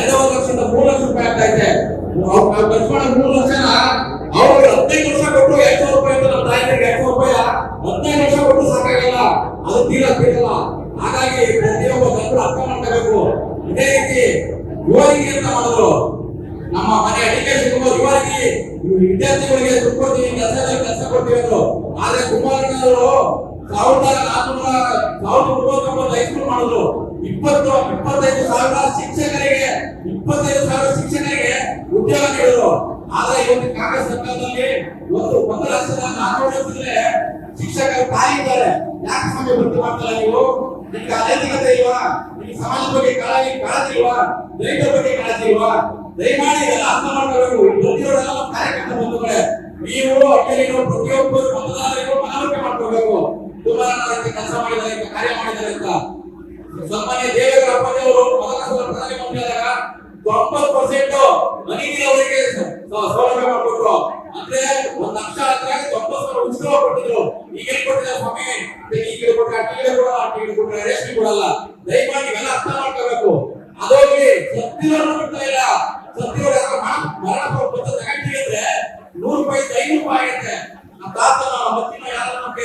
ಐವತ್ತು ಲಕ್ಷದ ಮೂರು ಲಕ್ಷ ರೂಪಾಯಿ ಆಗ್ತಾ ಇದೆ. ಅವ್ರು ನಾವು ಖರ್ಚು ಮಾಡೋ ಮೂರು ಲಕ್ಷನ ಅವರು ಹದಿನೈದು ವರ್ಷ ಕೊಟ್ಟು ಎರಡ್ ಸಾವಿರ ರೂಪಾಯಿ ಅಂತ ನಮ್ಮ ತಾಯಿಗೆ ಎರಡ್ ರೂಪಾಯಿ ಹದಿನೈದು ವರ್ಷ ಕೊಟ್ಟು ಸಾಕಾಗಲ್ಲ. ಅದು ತೀರಾ ಬೇಕಲ್ಲ ಹಾಗಾಗಿ ಪ್ರತಿಯೊಬ್ಬ ಜನರು ಅರ್ಥ ಮಾಡ್ಕೋಬೇಕು. ಇದೇ ರೀತಿ ಯುವರಿಗೆ ಅಂತ ಮಾಡಿದ್ರು ನಮ್ಮ ಮನೆ ಎಜುಕೇಶನ್ ಯುವರಿಗೆ ವಿದ್ಯಾರ್ಥಿಗಳಿಗೆ ದುಡ್ಡು ಕೊಡ್ತೀವಿ ಕೆಲಸ ಕೆಲಸ ಕೊಡ್ತೀವಿ ಅಂದ್ರು. ಆದ್ರೆ ಕುಮಾರಣ್ಣವರು ಸಾವಿರದ ನಾಲ್ಕುನೂರ ಸಾವಿರದ ಒಂಬತ್ತು ಮಾಡಿದ್ರು ಇಪ್ಪತ್ತು, ಇಪ್ಪತ್ತೈದು ಸಾವಿರ ಶಿಕ್ಷಕರಿಗೆ, ಇಪ್ಪತ್ತೈದು ಸಾವಿರ ಶಿಕ್ಷಕರಿಗೆ ಉದ್ಯೋಗ ನೀಡಿದ್ರು. ಆದ್ರೆ ಇವತ್ತು ಕಾಂಗ್ರೆಸ್ ಸರ್ಕಾರದಲ್ಲಿ ಒಂದು ಒಂದು ಲಕ್ಷದ ನಾಲ್ಕು ಶಿಕ್ಷಕರು ತಾಯಿ ಇದ್ದಾರೆ. ಯಾಕೆ ಸಮಯ ಭರ್ತಿ ಮಾಡ್ತಾರೆ ನೀವು? ನಿಮ್ಗೆ ಅನೈತಿಕತೆ ಇಲ್ವಾ? ನಿಮ್ಗೆ ಸಮಾಜದ ಬಗ್ಗೆ ಕಾಳಜಿ ಕಾಳಜಿ ಇಲ್ವಾ? ರೈತರ ಬಗ್ಗೆ ಕಾಳಜಿ ಇಲ್ವಾ? ದಯಮಾಡಿ ಎಲ್ಲ ಅರ್ಥ ಮಾಡ್ಕೋಬೇಕು. ಪ್ರತಿಯೊಬ್ಬರೆಲ್ಲ ನಮ್ಮ ಕಾರ್ಯಕರ್ತ ಬಂಧುಗಳೇ. ನೀವು ಅಕ್ಕಲಿರೋ ಪ್ರತಿಯೊಬ್ಬರು ಮತದಾರರಿಗೂ ಮನವರಿಕೆ ಮಾಡ್ಕೋಬೇಕು. ತುಂಬಾ ಕೆಲಸ ಮಾಡಿದ್ದಾರೆ, ಕಾರ್ಯ ಮಾಡಿದ್ದಾರೆ. ಸನ್ಮಾನ್ಯ ದೇವೇಗೌಡ ಅಪ್ಪಾಜಿ ಅವರು ಮೊದಲ ಸಲ ಪ್ರಧಾನಿ ಮಂತ್ರಿ ಆದಾಗ ತೊಂಬತ್ತು ಪರ್ಸೆಂಟ್ ಮನಿ ಅವರಿಗೆ ಸೌಲಭ್ಯ ಮಾಡಿಕೊಟ್ರು. ಅಂದ್ರೆ ಒಂದ್ ಲಕ್ಷ ಹತ್ರ ತೊಂಬತ್ತು ಸಾವಿರ ಕೊಟ್ಟಿದ್ರು. ಈಗ ಕೊಟ್ಟಿದ್ದಾರೆ ಸ್ವಾಮಿ? ಈಗ ಕೊಟ್ಟರೆ ಅಟ್ಟಿಗೆ ಕೊಡಲ್ಲ ಅಟ್ಟಿಗೆ ಕೊಟ್ಟರೆ ರೇಷ್ಮೆ ಕೊಡಲ್ಲ. ದಯಮಾಡಿ ಇವೆಲ್ಲ ಅರ್ಥ ಮಾಡ್ಕೋಬೇಕು. ಅದೋಗಿ ಸತ್ತಿರೋರು ಬಿಡ್ತಾ ಇಲ್ಲ. ಸತ್ತಿರೋರು ಯಾರೋ ಮರಣ ತಗೊಂಡಿಗೆ ಅಂದ್ರೆ ನೂರು ರೂಪಾಯಿ ಐನೂರು ರೂಪಾಯಿ ಆಗುತ್ತೆ. ನಮ್ಮ ತಾತನ ಮತ್ತಿನ ಯಾರು ನಮ್ಗೆ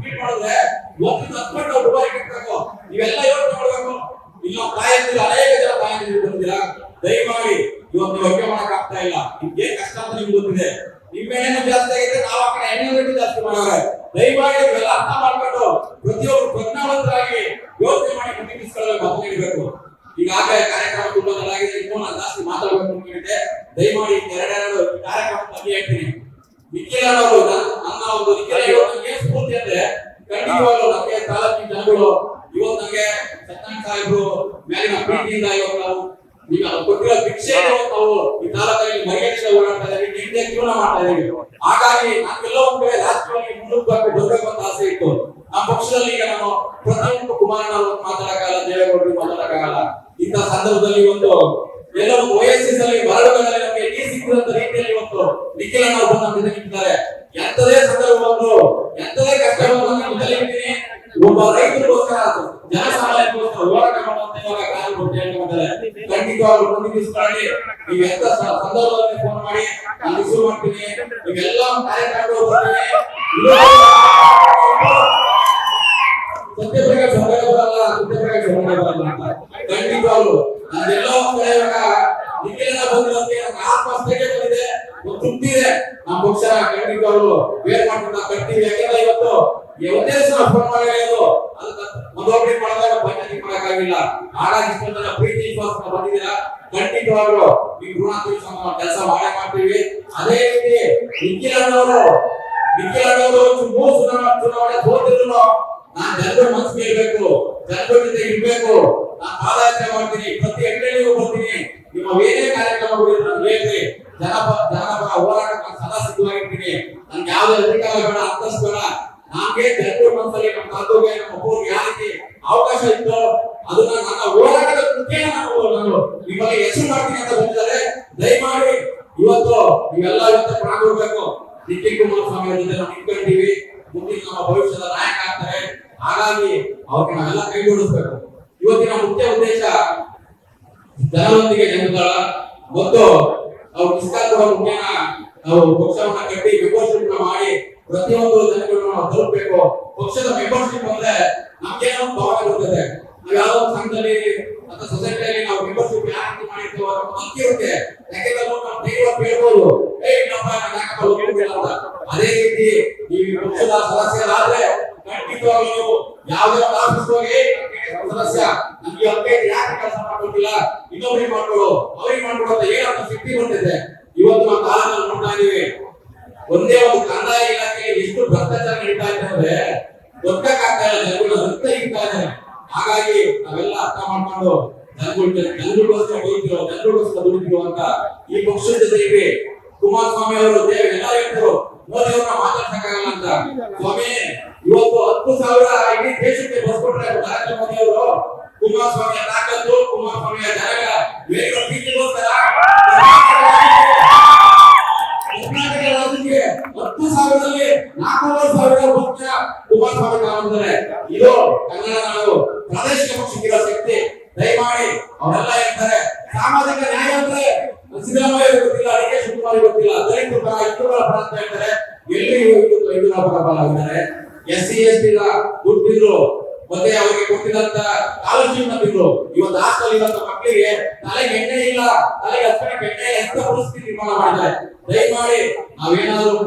ಟ್ರೀಟ್ ಮಾಡಿದ್ರೆ ಒಂದರಿಂದ ಹತ್ಕೊಂಡು ನಾವು ದುಬಾರಿ ಕಟ್ಟಬೇಕು ಇವೆಲ್ಲ ಯೋಚನೆ ಮಾಡಬೇಕು ಇಲ್ಲಿ ನಾವು ಕಾಯಂದಿಲ್ಲ ಅನೇಕ ಜನ ಕಾಯಂದಿಲ್ಲ ಬಂದಿರಾ ದಯಮಾಡಿ ಇವತ್ತು ಯೋಗ್ಯ ಮಾಡಕ್ ಆಗ್ತಾ ಇಲ್ಲ ಏನ್ ಕಷ್ಟ ಅಂತ ನಿಮ್ಗೆ ಗೊತ್ತಿದೆ. ನಿಮ್ಮ ಜಾಸ್ತಿ ಆಗಿದೆ ನಾವು ಆ ಕಡೆ ಎಣ್ಣೆ ರೇಟ್ ಜಾಸ್ತಿ ಮಾಡೋರೆ. ದಯಮಾಡಿ ಇವೆಲ್ಲ ಅರ್ಥ ಮಾಡ್ಕೊಂಡು ಪ್ರತಿಯೊಬ್ಬರು ಪ್ರಜ್ಞಾವಂತರಾಗಿ ಯೋಚನೆ ಮಾಡಿ ಪ್ರತಿನಿಧಿಸ್ಕೊಳ್ಳಬೇಕು ಮತ ನೀಡಬೇಕು. ಈಗಾಗಲೇ ಕಾರ್ಯಕ್ರಮ ತುಂಬಾ ಚೆನ್ನಾಗಿದೆ ಇನ್ನೂ ನಾನು ಜಾಸ್ತಿ ಮಾತಾಡಬೇಕು ಅನ್ಕೊಂಡಿದ್ದೆ ದಯಮಾಡಿ ಎರಡೆರಡು ಕಾರ್ಯಕ್ರಮ ಬಗ್ಗೆ ಹೇಳ್ತೀನಿ. ನಿಖಿಲನವರು ನನ್ನ ಒಂದು ನಿಖಿಲ ಇವತ್ತು ಏನ್ ಸ್ಫೂರ್ತಿ ಅಂದ್ರೆ ಖಂಡಿತವಾಗ್ಲೂ ನಮಗೆ ತಾಲೂಕಿನ ಜನಗಳು ಇವತ್ತು ನಮಗೆ ಸತ್ಯನಾರಾಯಣ ಸಾಹೇಬ್ರು, ಮೇಲಿನ ಪ್ರೀತಿಯಿಂದ ಇವತ್ತು ನಾವು ಈಗ ಕೊಟ್ಟಿರೋ ಭಿಕ್ಷೆ ಇವತ್ತು ನಾವು ಈ ತಾಲೂಕಲ್ಲಿ ಮರ್ಯಾದೆಯಿಂದ ಓಡಾಡ್ತಾ ಇದ್ದೀವಿ ನಿಂದೆ ಜೀವನ ಮಾಡ್ತಾ ಇದ್ದೀವಿ ಹಾಗಾಗಿ ನಮ್ಗೆಲ್ಲ ಒಂದ್ ಕಡೆ ರಾಜಕೀಯವಾಗಿ ಮುಂದಕ್ಕೆ ಬರ್ಬೇಕು ಬರ್ಬೇಕು ಅಂತ ಆಸೆ ಇತ್ತು ನಮ್ಮ ಪಕ್ಷದಲ್ಲಿ ಈಗ ನಾನು ಪ್ರತಿಯೊಂದು ಕುಮಾರಣ್ಣ ಅವರು ಮಾತಾಡಕ್ಕಾಗಲ್ಲ ದೇವೇಗೌಡರು ಮಾತಾಡಕ್ಕಾಗಲ್ಲ ಇಂಥ ಸಂದರ್ಭದಲ್ಲಿ ಒಂದು ಎಲ್ಲ ಒಂದು OSS ಅಲ್ಲಿ ಬರಡುಗಳಲ್ಲಿ ನಮಗೆ ಡಿ ಸಿಕ್ಕಿದಂತ ರೀತಿಯಲ್ಲಿ ಇವತ್ತು ನಿಖಿಲ್ ಅಣ್ಣ ಬಂದು ನಮ್ಮ ಜೊತೆ ನಿಂತಿದ್ದಾರೆ ಎಂತದೇ ಸಂದರ್ಭ ಬಂದ್ರು ಎಂತದೇ ಕಷ್ಟ ಬಂದ್ರು ನಾನು ಜೊತೆ ನಿಂತೀನಿ ಒಬ್ಬ ರೈತರಿಗೋಸ್ಕರ ಜನಸಾಮಾನ್ಯರಿಗೋಸ್ಕರ ಹೋರಾಟ ಮಾಡುವಂತ ಇವಾಗ ಕಾಲು ಕೊಟ್ಟು ಹೇಳ್ಕೊಂಡಿದ್ದಾರೆ ಪ್ರತಿನಿಧಿಸ್ಕೊಳ್ಳಿ ನೀವು ಎಂತ ಸಂದರ್ಭದಲ್ಲಿ ಫೋನ್ ಮಾಡಿ ನಾನು ಮಾಡ್ತೀನಿ. ನೀವೆಲ್ಲ ಕಾರ್ಯಕ್ರಮಗಳು ಬರ್ತೀನಿ ಬರಲ್ಲ ಸತ್ಯಪ್ರಕಾಶ್ ಹೊರಗಡೆ ಬರಲ್ಲ ಅಂತ. ಖಂಡಿತವಾಗ್ಲು ಒಂದ್ ನಮ್ಮ ಖಂಡಿತವಾಗ್ಲು ಇವತ್ತು ಒಂದೇ ಸಲ ಫೋನ್ ಅದು ಮಾಡಕ್ಕಾಗಿಲ್ಲ ಹಾಗಾಗಿ ಪ್ರೀತಿ ವಿಶ್ವಾಸ ಬಂದಿದ್ದೀರಾ? ಖಂಡಿತವಾಗ್ಲು. ಈ ಋಣ ತೀರ್ಸೋ ಕೆಲಸ ಮಾಡೇ ಮಾಡ್ತೀವಿ. ಅದೇ ರೀತಿ ನಿಖಿಲಣ್ಣವರು ನಿಖಿಲಣ್ಣವರು ಮೂರು ಚುನಾವಣೆ ಚುನಾವಣೆ ಸೋತಿದ್ರು ನಾನ್ ಜನರ ಮನಸ್ಸು ಗೆಲ್ಬೇಕು ಜನರ ಜೊತೆ ಇರ್ಬೇಕು. ನಾನ್ ಪಾದಯಾತ್ರೆ ಮಾಡ್ತೀನಿ. ಪ್ರತಿ ಹಳ್ಳಿಗೂ ಬರ್ತೀನಿ. ನಿಮ್ಮ ಏನೇ ಕಾರ್ಯಕ್ರಮಗಳು ಹೇಳ್ರಿ ಜನಪ, ಜನಪರ ನಾನು ಸದಾ ಸಿದ್ಧವಾಗಿರ್ತೀನಿ ನನ್ಗೆ ಯಾವುದೇ ಅಧಿಕಾರ ಬೇಡ ಅಂತಸ್ತು ನಮ್ಗೆ ಜನರ ಮನಸ್ಸಲ್ಲಿ ನಮ್ಮ ತಾತುಗೆ ನಮ್ಮ ಊರಿಗೆ ಯಾವ ರೀತಿ ಅವಕಾಶ ಇತ್ತು ಅದನ್ನ ನನ್ನ ಹೋರಾಟದ ಮುಖ್ಯ ನಾನು ನಿಮಗೆ ಹೆಸರು ಮಾಡ್ತೀನಿ ಅಂತ ಬಂದಿದ್ದಾರೆ. ದಯಮಾಡಿ, ಇವತ್ತು ನೀವೆಲ್ಲ ಇವತ್ತು ಪ್ರಾಣ ಹೋಗ್ಬೇಕು ನಿಖಿಲ್ ಕುಮಾರಸ್ವಾಮಿ ಸ್ವಾಮಿ ಜೊತೆ ನಾವು ನಿಂತ್ಕೊಂಡಿವಿ ಮುಂದಿನ ನಮ್ಮ ಭವಿಷ್ಯದ ನಾಯಕ ಆಗ್ತಾರೆ. ಹಾಗಾಗಿ ಅವ್ರಿಗೆ ನಾವೆಲ್ಲ ಕೈ ಜೋಡಿಸ್ಬೇಕು. ಇವತ್ತಿನ ಮುಖ್ಯ ಉದ್ದೇಶ ಜನರೊಂದಿಗೆ ಜನಗಳ ಮತ್ತು ನಾವು ಡಿಸ್ಕಸ್ ಮುಖ್ಯ ನಾವು ಪಕ್ಷವನ್ನ ಕಟ್ಟಿ ಮೆಂಬರ್ಶಿಪ್ ಮಾಡಿ ಪ್ರತಿಯೊಂದು ಜನಗಳನ್ನು ನಾವು ತಲುಪಬೇಕು. ಪಕ್ಷದ ಮೆಂಬರ್ಶಿಪ್ ಅಂದ್ರೆ ನಮ್ಗೇನೋ ಭಾವನೆ ಬರ್ತದೆ. ಯಾವ ಸಂಘದಲ್ಲಿ ಅಥವಾ ಸೊಸೈಟಿಯಲ್ಲಿ ನಾವು ಮೆಂಬರ್ಶಿಪ್ ಯಾರು ಮಾಡಿರ್ತೇವೆ ಇರುತ್ತೆ ಯಾಕೆಂದ್ರೆ ನಾವು ಧೈರ್ಯವಾಗಿ ಹೇಳ್ಬೋದು. ಏ ನಾನು ಯಾಕಪ್ಪ ಒಪ್ಪಿಲ್ಲ ಅಂತ. ಅದೇ ರೀತಿ ಈ ಪಕ್ಷದ ಸದಸ್ಯರಾದ್ರೆ ಖಂಡಿತವಾಗ್ಲೂ ನೀವು ಯಾವುದೇ ಆಫೀಸ್ ಹೋಗಿ ಸದಸ್ಯ, ನಮ್ಗೆ ಅವ್ರಿಗೆ ಯಾಕೆ ಕೆಲಸ ಮಾಡ್ಕೊಟ್ಟಿಲ್ಲ ಇನ್ನೊಬ್ರಿಗೆ ಮಾಡ್ಕೊಡು. ಅವ್ರಿಗೆ ಮಾಡ್ಕೊಡು ಅಂತ ಏನಂತ ಶಕ್ತಿ ಬಂದಿದೆ. ಇವತ್ತು ಕಾಲದಲ್ಲಿ ನೋಡ್ತಾ ಇದೀವಿ. ಒಂದೇ ಒಂದು ಕಂದಾಯ ಇಲಾಖೆ ಎಷ್ಟು ಭ್ರಷ್ಟಾಚಾರ ನಡೀತಾ ಇದೆ ಅಂದ್ರೆ ಗೊತ್ತಾಗ್ತಾ ಇಲ್ಲ ಜನಗಳು ರಕ್ತ ಇರ್ತಾ ಹಾಗಾಗಿ ನಾವೆಲ್ಲ ಅರ್ಥ ಮಾಡ್ಕೊಂಡು ಜನಗಳ ಈ ಪಕ್ಷದ ಕುಮಾರಸ್ವಾಮಿ ಎಲ್ಲ ಮೋದಿ ಸಾವಿರ ದೇಶಕ್ಕೆ ಬಸ್ ಕುಮಾರಸ್ವಾಮಿಯ ತಾಕತ್ತು, ಕುಮಾರಸ್ವಾಮಿಯ ಜನಗ ಭಕ್ತ ಕುಮಾರಸ್ವಾಮಿ ತಗೊಂಡಿದ್ದಾರೆ ಇದು ಕನ್ನಡ ನಾಡು. ಪ್ರಾದೇಶಿಕ ಪಕ್ಷಕ್ಕಿರೋ ಶಕ್ತಿ. ದಯಮಾಡಿ ಅವರೆಲ್ಲ ಹೇಳ್ತಾರೆ, ಸಾಮಾಜಿಕ ನ್ಯಾಯ ಅಂದ್ರೆ ಸಿದ್ದರಾಮಯ್ಯ ಗೊತ್ತಿಲ್ಲ, ಡಿ ಕೆ ಶಿವಕುಮಾರ್ ಗೊತ್ತಿಲ್ಲ. ದಲಿತರ ಪರ ಹಿಂದೂಗಳ ಪರ ಅಂತ ಹೇಳ್ತಾರೆ. ಎಲ್ಲಿ ಇಬ್ಬರ ಪರ ಆಗಿದ್ದಾರೆ? ಎಸ್ ಸಿ, ಎಸ್ ಟಿ ದುಡ್ಡಿದ್ರು, ಮತ್ತೆ ಅವರಿಗೆ ಕೊಟ್ಟಿದಂತ ಸ್ಕಾಲರ್ಶಿಪ್ ನಂಬಿದ್ರು ಇವತ್ತು ಹಾಸ್ಟೆಲ್ ಇರುವಂತ ಮಕ್ಕಳಿಗೆ ತಲೆಗೆ ಎಣ್ಣೆ ಇಲ್ಲ. ತಲೆಗೆ ಹಚ್ಕೊಳಕ್ಕೆ ಎಣ್ಣೆ ಎಂತ ಪರಿಸ್ಥಿತಿ ನಿರ್ಮಾಣ ಮಾಡಿದ್ದಾರೆ? ದಯಮಾಡಿ ನಾವೇನಾದ್ರೂ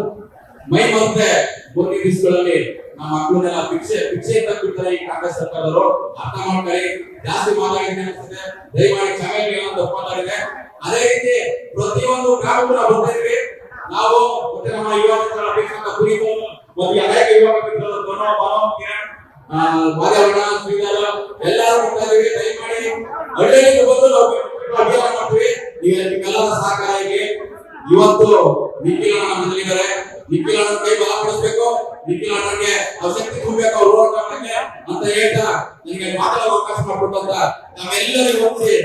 ಮೈ ಮರುತ್ತೆ ಮುಂದಿನ ದಿವಸಗಳಲ್ಲಿ ನಮ್ಮ ಮಕ್ಕಳನ್ನೆಲ್ಲ ಭಿಕ್ಷೆ ಭಿಕ್ಷೆ ಅಂತ ಬಿಡ್ತಾರೆ ಈ ಕಾಂಗ್ರೆಸ್ ಸರ್ಕಾರದವರು. ಅರ್ಥ ಮಾಡ್ಕೊಳ್ಳಿ. ಜಾಸ್ತಿ ಮಾತಾಡಿದ್ರೆ ಅನಿಸುತ್ತೆ. ದಯಮಾಡಿ ಕ್ಷಮೆ ಕೇಳಿ ಅಂತ ಒಪ್ಪಂದಾಗಿದೆ ಅದೇ ರೀತಿ ಪ್ರತಿಯೊಂದು ಗ್ರಾಮಕ್ಕೂ ನಾವು ಇದ್ವಿ. ನಾವು ಮತ್ತೆ ನಮ್ಮ ಯುವ ಮಿತ್ರರ ಅಪೇಕ್ಷಿತ ಕುರಿತು ಮತ್ತು ಅನೇಕ ಯುವ ಮಿತ್ರರು ಬನೋ ಬನೋ, ಕಿರಣ್ ಮಾದೇವಣ್ಣ, ಶ್ರೀಧರ ಎಲ್ಲರೂ ಹೋಗ್ತಾ ದಯಮಾಡಿ ಹಳ್ಳಿಯಲ್ಲಿ ಬಂದು ನಾವು ಅಭಿಯಾನ ಮಾಡ್ತೀವಿ. ಈಗ ನಿಮ್ಮೆಲ್ಲರ ಸಹಕಾರ ಇವತ್ತು ನಿಖಿಲ್ ಅಣ್ಣ ನಮ್ಮಲ್ಲಿದ್ದಾರೆ ನಿಖಿಲ್ ಅಣ್ಣ ಕೈ ಬಲಪಡಿಸಬೇಕು ನಿಖಿಲ್ ಅಣ್ಣಗೆ ಅವಶಕ್ತಿ ತುಂಬಬೇಕು ಅವ್ರು ಅಂತ ಹೇಳ್ತಾ ನಿಮಗೆ ಮಾತಾಡೋ ಅವಕಾಶ ಮಾಡಿಕೊಟ್ಟಂತ ನಾವೆಲ್ಲರಿಗೂ ಒಪ್ಪಿಸಿ